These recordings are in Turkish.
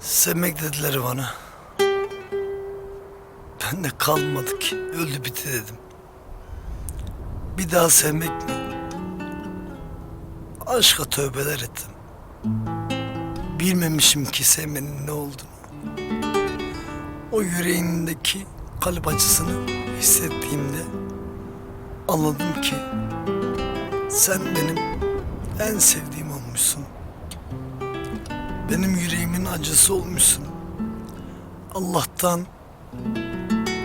Sevmek dediler bana. Ben de kalmadı ki. Öldü bitti dedim. Bir daha sevmek mi? Aşka tövbeler ettim. Bilmemişim ki sevmenin ne olduğunu. O yüreğindeki kalp acısını hissettiğimde anladım ki sen benim en sevdiğim olmuşsun. Benim yüreğimin acısı olmuşsun. Allah'tan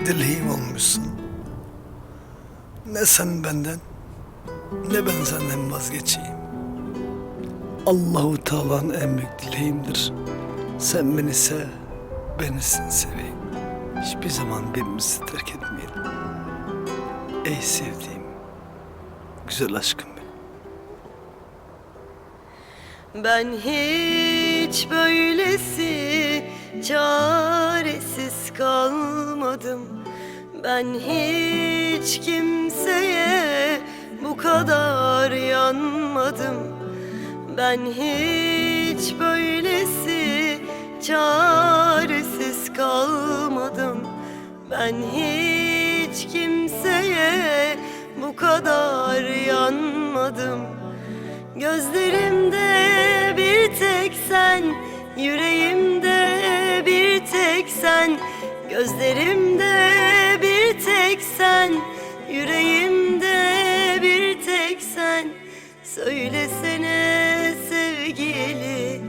dileğim olmuşsun. Ne sen benden ne ben senden vazgeçeyim. Allahu Teala'nın en büyük dileğimdir. Sen beni sev, beni sen seveyim. Hiçbir zaman birbirimizi terk etmeyelim. Ey sevdiğim, güzel aşkım benim. Ben hiç böylesi çaresiz kalmadım. Ben hiç kimseye bu kadar yanmadım. Ben hiç böylesi çaresiz kalmadım. Ben hiç kimseye bu kadar yanmadım. Tek sen, yüreğimde bir tek sen. Gözlerimde bir tek sen, yüreğimde bir tek sen. Söylesene sevgili,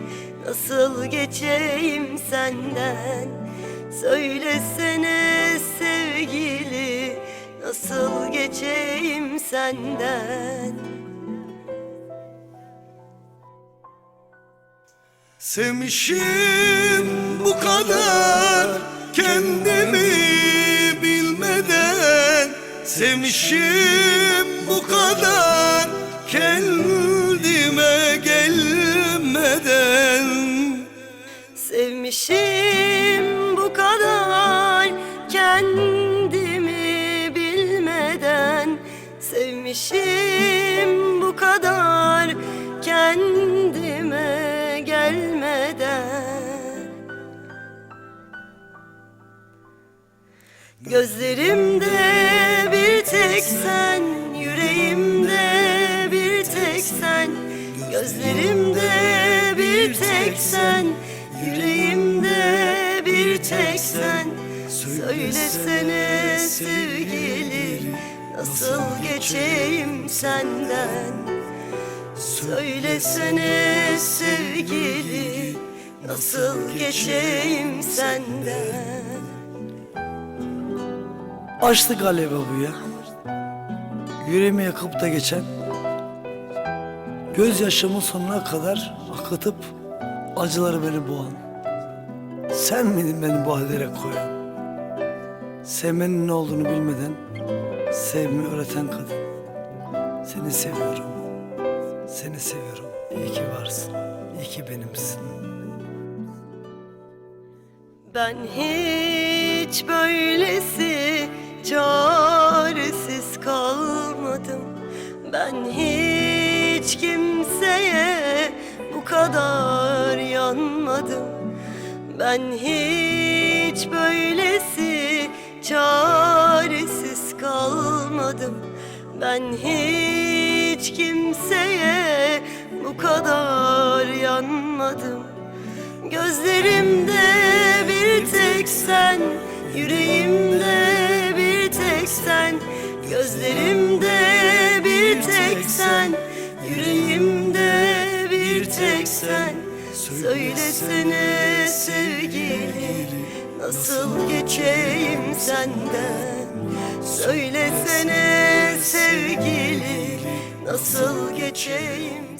nasıl geçeyim senden? Söylesene sevgili, nasıl geçeyim senden? Sevmişim bu kadar kendimi bilmeden. Sevmişim bu kadar kendime gelmeden. Sevmişim bu kadar kendimi bilmeden. Sevmişim Gözlerimde bir tek sen, yüreğimde bir tek sen. Gözlerimde bir tek sen, yüreğimde bir tek sen. Söylesene sevgili, nasıl geçeyim senden? Söylesene sevgili, nasıl geçeyim senden Açtı galiba bu ya. Yüreğimi yakıp da geçen Gözyaşımın sonuna kadar akıtıp acıları beni boğan. Sen miydin beni bu hallere koyan? Sevmenin ne olduğunu bilmeden Sevmeyi öğreten kadın. Seni seviyorum. Seni seviyorum. İyi ki varsın. İyi ki benimsin. Ben hiç böylesi yanmadım Ben hiç böylesi çaresiz kalmadım Ben hiç kimseye bu kadar yanmadım Gözlerimde bir tek sen, yüreğimde bir tek sen. Gözlerimde bir tek sen, yüreğimde bir tek sen. Söylesene sevgili, nasıl geçeyim senden? Söylesene sevgili, nasıl geçeyim